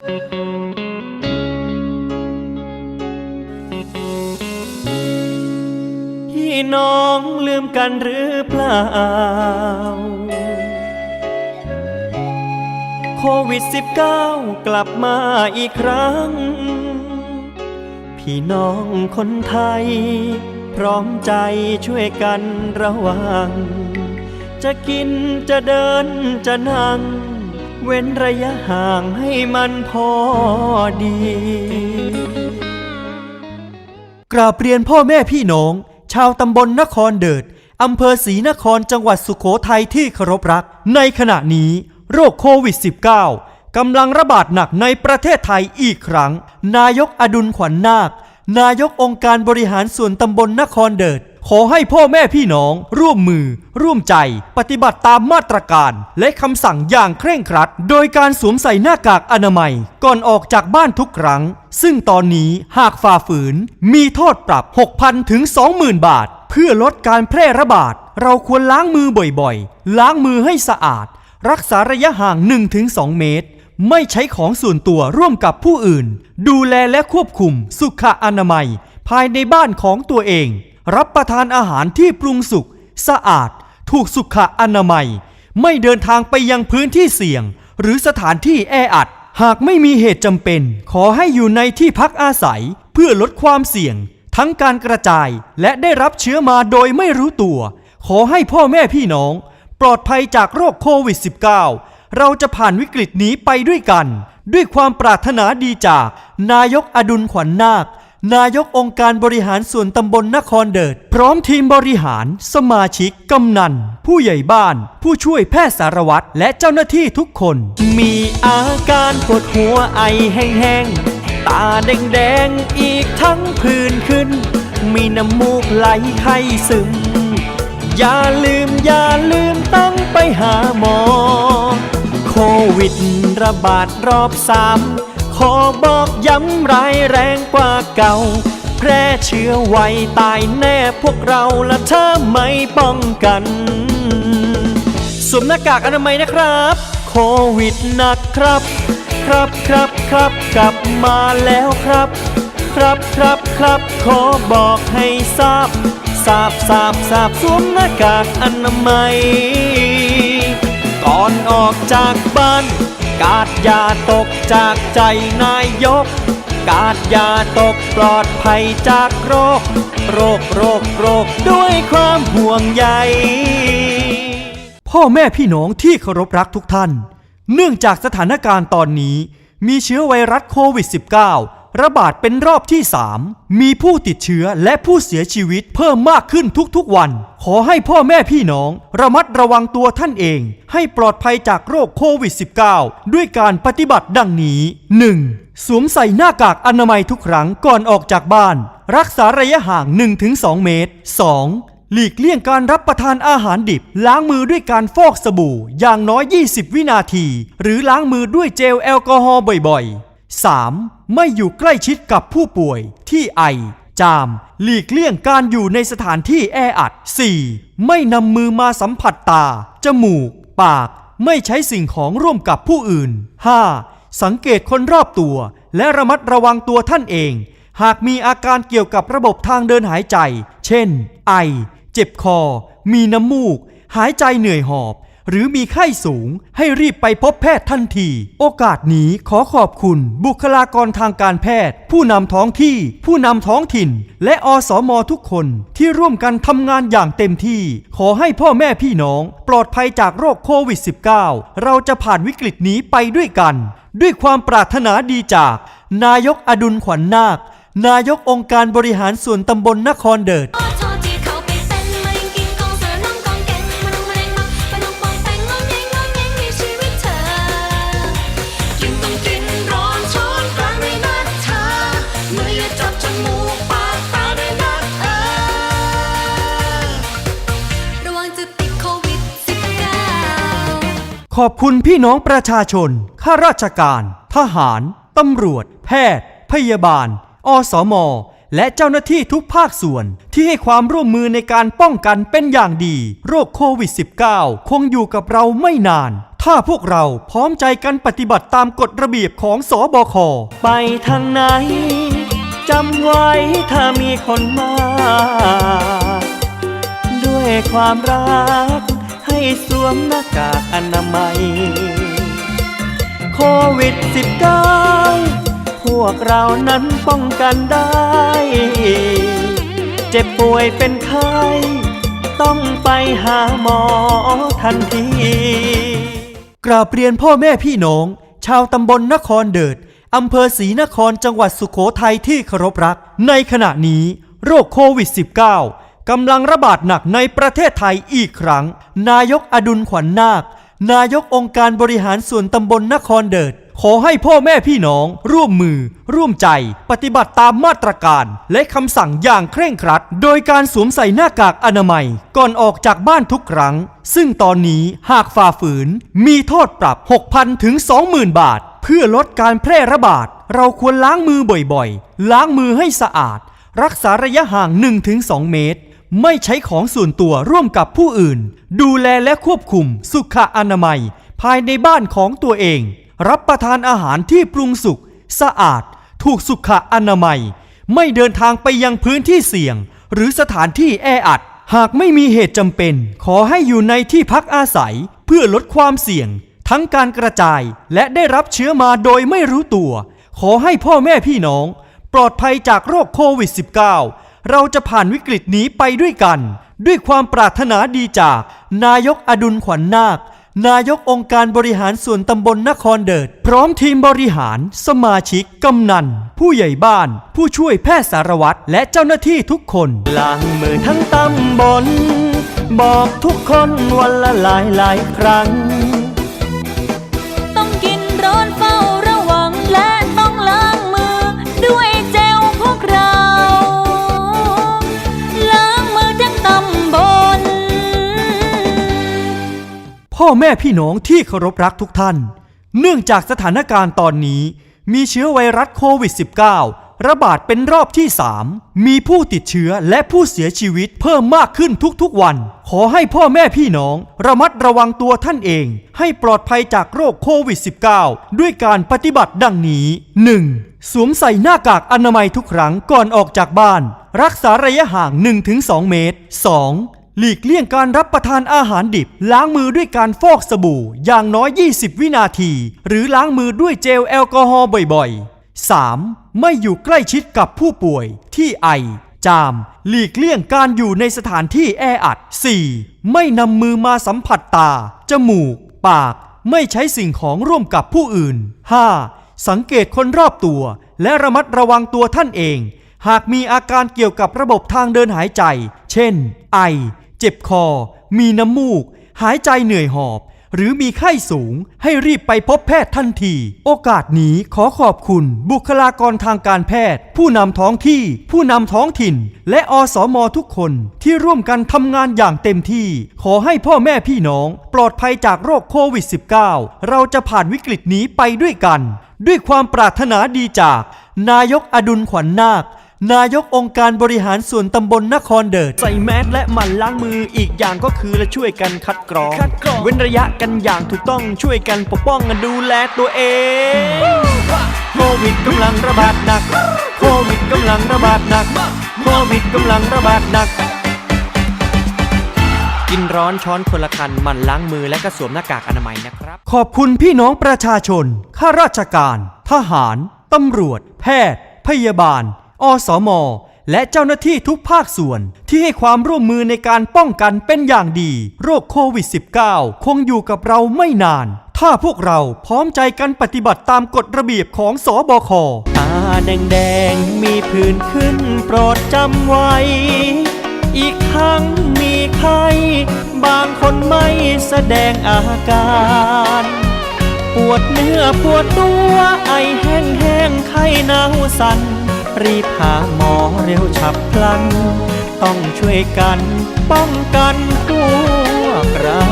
พี่น้องลืมกันหรือเปล่า โควิด -19 กลับมาอีกครั้ง พี่น้องคนไทย พร้อมใจช่วยกันระวัง จะกินจะเดินจะนั่ง เว้นระยะห่างให้มันพอดี กราบเรียนพ่อแม่พี่น้อง ชาวตำบลนครเดิดอำเภอศรีนครจังหวัดสุขโขทัยที่เคารพรัก ในขณะนี้โรคโควิด -19 กำลังระบาดหนักในประเทศไทยอีกครั้ง นายกอดุลขวัญนาค นายกองค์การบริหารส่วนตำบลนครเดิด ขอให้พ่อแม่พี่น้อง ร่วมมือ ร่วมใจ ปฏิบัติตามมาตรการ และคำสั่งอย่างเคร่งครัด โดยการสวมใส่หน้ากากอนามัย ก่อนออกจากบ้านทุกครั้ง ซึ่งตอนนี้หากฝ่าฝืน มีโทษปรับ 6,000 ถึง 20,000 บาท เพื่อลดการแพร่ระบาด เราควรล้างมือบ่อยๆ ล้างมือให้สะอาด รักษาระยะห่าง 1-2 เมตรไม่ใช้ของส่วนตัวร่วมกับผู้อื่น ดูแลและควบคุมสุขอนามัย ภายในบ้านของตัวเอง รับประทานอาหารที่ปรุงสุกสะอาด ถูกสุขอนามัย ไม่เดินทางไปยังพื้นที่เสี่ยง หรือสถานที่แออัด หากไม่มีเหตุจำเป็น ขอให้อยู่ในที่พักอาศัย เพื่อลดความเสี่ยง ทั้งการกระจายและได้รับเชื้อมาโดยไม่รู้ตัว ขอให้พ่อแม่พี่น้อง ปลอดภัยจากโรคโควิด -19 เราจะผ่านวิกฤตนี้ไปด้วยกัน ด้วยความปรารถนาดีจาก นายกอดุลขวัญนาค นายกองค์การบริหารส่วนตำบลนครเดิด พร้อมทีมบริหาร สมาชิก กำนัน ผู้ใหญ่บ้าน ผู้ช่วยแพทย์สารวัตรและเจ้าหน้าที่ทุกคน มีอาการปวดหัวไอแห้งๆ ตาแดงๆ อีกทั้งผื่นขึ้น มีน้ำมูกไหลไข้ซึม อย่าลืมอย่าลืมต้องไปหาหมอ โควิดระบาดรอบสาม ขอบอกย้ำร้ายแรงกว่าเก่า แพร่เชื้อไวตายแน่พวกเราและเธอไม่ป้องกันสวมหน้ากากอนามัยนะครับ โควิดหนักครับ ครับครับครับกลับมาแล้วครับ ครับครับครับขอบอกให้ทราบทราบทราบทราบสวมหน้ากากอนามัย ก่อนออกจากบ้าน กาดอย่าตกจากใจนายก กาดอย่าตกปลอดภัยจากโรค โรคโรคโรคด้วยความห่วงใยพ่อแม่พี่น้องที่เคารพรักทุกท่าน เนื่องจากสถานการณ์ตอนนี้มีเชื้อไวรัสโควิด -19 ระบาดเป็นรอบที่ 3 มีผู้ติดเชื้อและผู้เสียชีวิตเพิ่มมากขึ้นทุกๆวัน ขอให้พ่อแม่พี่น้อง ระมัดระวังตัวท่านเอง ให้ปลอดภัยจากโรคโควิด -19 ด้วยการปฏิบัติดังนี้ 1. สวมใส่หน้ากากอนามัยทุกครั้งก่อนออกจากบ้าน รักษาระยะห่าง 1-2 เมตร 2. หลีกเลี่ยงการรับประทานอาหารดิบ ล้างมือด้วยการฟอกสบู่ อย่างน้อย 20 วินาที หรือล้างมือด้วยเจลแอลกอฮอล์บ่อยๆ 3. ไม่อยู่ใกล้ชิดกับผู้ป่วยที่ไอ จาม หลีกเลี่ยงการอยู่ในสถานที่แออัด 4. ไม่นำมือมาสัมผัสตา จมูก ปาก ไม่ใช้สิ่งของร่วมกับผู้อื่น 5. สังเกตคนรอบตัว และระมัดระวังตัวท่านเอง หากมีอาการเกี่ยวกับระบบทางเดินหายใจ เช่น ไอ เจ็บคอ มีน้ำมูก หายใจเหนื่อยหอบ หรือมีไข้สูงให้รีบไปพบแพทย์ทันที โอกาสนี้ขอขอบคุณบุคลากรทางการแพทย์ ผู้นำท้องที่ ผู้นำท้องถิ่น และอสมทุกคนที่ร่วมกันทำงานอย่างเต็มที่ ขอให้พ่อแม่พี่น้อง ปลอดภัยจากโรคโควิด -19 เราจะผ่านวิกฤตนี้ไปด้วยกัน ด้วยความปรารถนาดีจาก นายกอดุลขวัญนาค นายกองค์การบริหารส่วนตำบลนครเดิด ขอบคุณพี่น้องประชาชน ข้าราชการ ทหาร ตำรวจ แพทย์ พยาบาล อสม และเจ้าหน้าที่ทุกภาคส่วน ที่ให้ความร่วมมือในการป้องกันเป็นอย่างดี โรคโควิด -19 คงอยู่กับเราไม่นาน ถ้าพวกเราพร้อมใจกันปฏิบัติตามกฎระเบียบของสอบค ไปทางไหนจำไว้ถ้ามีคนมา ด้วยความรัก สวมหน้ากากอนามัย โควิด 19 พวกเรานั้นป้องกันได้ เจ็บป่วยเป็นไข้ต้องไปหาหมอทันที กราบเรียนพ่อแม่พี่น้อง ชาวตำบลนครเดิดอำเภอศรีนครจังหวัดสุโขทัยที่เคารพรัก ในขณะนี้โรคโควิด -19 กำลังระบาดหนักในประเทศไทยอีกครั้ง นายกอดุลขวัญนาค นายกองค์การบริหารส่วนตำบลนครเดิดขอให้พ่อแม่พี่น้อง ร่วมมือ ร่วมใจ ปฏิบัติตามมาตรการ และคำสั่งอย่างเคร่งครัด โดยการสวมใส่หน้ากากอนามัย ก่อนออกจากบ้านทุกครั้ง ซึ่งตอนนี้หากฝ่าฝืน มีโทษปรับ 6,000 ถึง 20,000 บาท เพื่อลดการแพร่ระบาด เราควรล้างมือบ่อยๆ ล้างมือให้สะอาด รักษาระยะห่าง 1-2 เมตร ไม่ใช้ของส่วนตัวร่วมกับผู้อื่น ดูแลและควบคุมสุขอนามัย ภายในบ้านของตัวเอง รับประทานอาหารที่ปรุงสุกสะอาด ถูกสุขอนามัย ไม่เดินทางไปยังพื้นที่เสี่ยง หรือสถานที่แออัด หากไม่มีเหตุจำเป็น ขอให้อยู่ในที่พักอาศัย เพื่อลดความเสี่ยง ทั้งการกระจายและได้รับเชื้อมาโดยไม่รู้ตัว ขอให้พ่อแม่พี่น้อง ปลอดภัยจากโรคโควิด -19 เราจะผ่านวิกฤตนี้ไปด้วยกัน ด้วยความปรารถนาดีจาก นายกอดุลขวัญนาคนายกองค์การบริหารส่วนตำบลนครเดิด พร้อมทีมบริหาร สมาชิก กำนัน ผู้ใหญ่บ้าน ผู้ช่วยแพทย์สารวัตรและเจ้าหน้าที่ทุกคนล้างมือทั้งตำบล บอกทุกคนวันละหลายหลายครั้ง แม่พี่น้องที่เคารพรักทุกท่าน เนื่องจากสถานการณ์ตอนนี้ มีเชื้อไวรัสโควิด -19 ระบาดเป็นรอบที่ 3 มีผู้ติดเชื้อและผู้เสียชีวิตเพิ่มมากขึ้นทุกๆวัน ขอให้พ่อแม่พี่น้อง ระมัดระวังตัวท่านเอง ให้ปลอดภัยจากโรคโควิด -19 ด้วยการปฏิบัติดังนี้ 1. สวมใส่หน้ากากอนามัยทุกครั้งก่อนออกจากบ้าน รักษาระยะห่าง 1-2 เมตร 2. หลีกเลี่ยงการรับประทานอาหารดิบ ล้างมือด้วยการฟอกสบู่ อย่างน้อย 20 วินาที หรือล้างมือด้วยเจลแอลกอฮอล์บ่อยๆ 3. ไม่อยู่ใกล้ชิดกับผู้ป่วยที่ไอ จาม หลีกเลี่ยงการอยู่ในสถานที่แออัด 4. ไม่นำมือมาสัมผัสตา จมูก ปาก ไม่ใช้สิ่งของร่วมกับผู้อื่น 5. สังเกตคนรอบตัว และระมัดระวังตัวท่านเอง หากมีอาการเกี่ยวกับระบบทางเดินหายใจ เช่น ไอ เจ็บคอ มีน้ำมูก หายใจเหนื่อยหอบ หรือมีไข้สูงให้รีบไปพบแพทย์ทันที โอกาสนี้ขอขอบคุณบุคลากรทางการแพทย์ ผู้นำท้องที่ ผู้นำท้องถิ่น และอสมทุกคนที่ร่วมกันทำงานอย่างเต็มที่ ขอให้พ่อแม่พี่น้อง ปลอดภัยจากโรคโควิด -19 เราจะผ่านวิกฤตนี้ไปด้วยกัน ด้วยความปรารถนาดีจาก นายกอดุลขวัญนาค นายกองค์การบริหารส่วนตำบลนครเดิด ใส่แมสและหมั่นล้างมืออีกอย่างก็คือและช่วยกันคัดกรอง คัดกรอง เว้นระยะกันอย่างถูกต้องช่วยกันปกป้องกันดูแลตัวเอง โควิดกำลังระบาดหนัก โควิดกำลังระบาดหนัก โควิดกำลังระบาดหนัก กินร้อนช้อนคนละคันหมั่นล้างมือและก็สวมหน้ากากอนามัยนะครับ ขอบคุณพี่น้องประชาชน ข้าราชการ ทหาร ตำรวจ แพทย์ พยาบาล อสม และเจ้าหน้าที่ทุกภาคส่วนที่ให้ความร่วมมือในการป้องกันเป็นอย่างดี โรคโควิด -19 คงอยู่กับเราไม่นาน ถ้าพวกเราพร้อมใจกันปฏิบัติตามกฎระเบียบของสอบคตาแดงๆมีผื่นขึ้นโปรดจำไว้ อีกทั้งมีไข้บางคนไม่แสดงอาการปวดเนื้อปวดตัวไอแห้งแห้งๆไข้หนาวสัน่น รีบหาหมอเร็วฉับพลัน ต้องช่วยกันป้องกันพวกเรา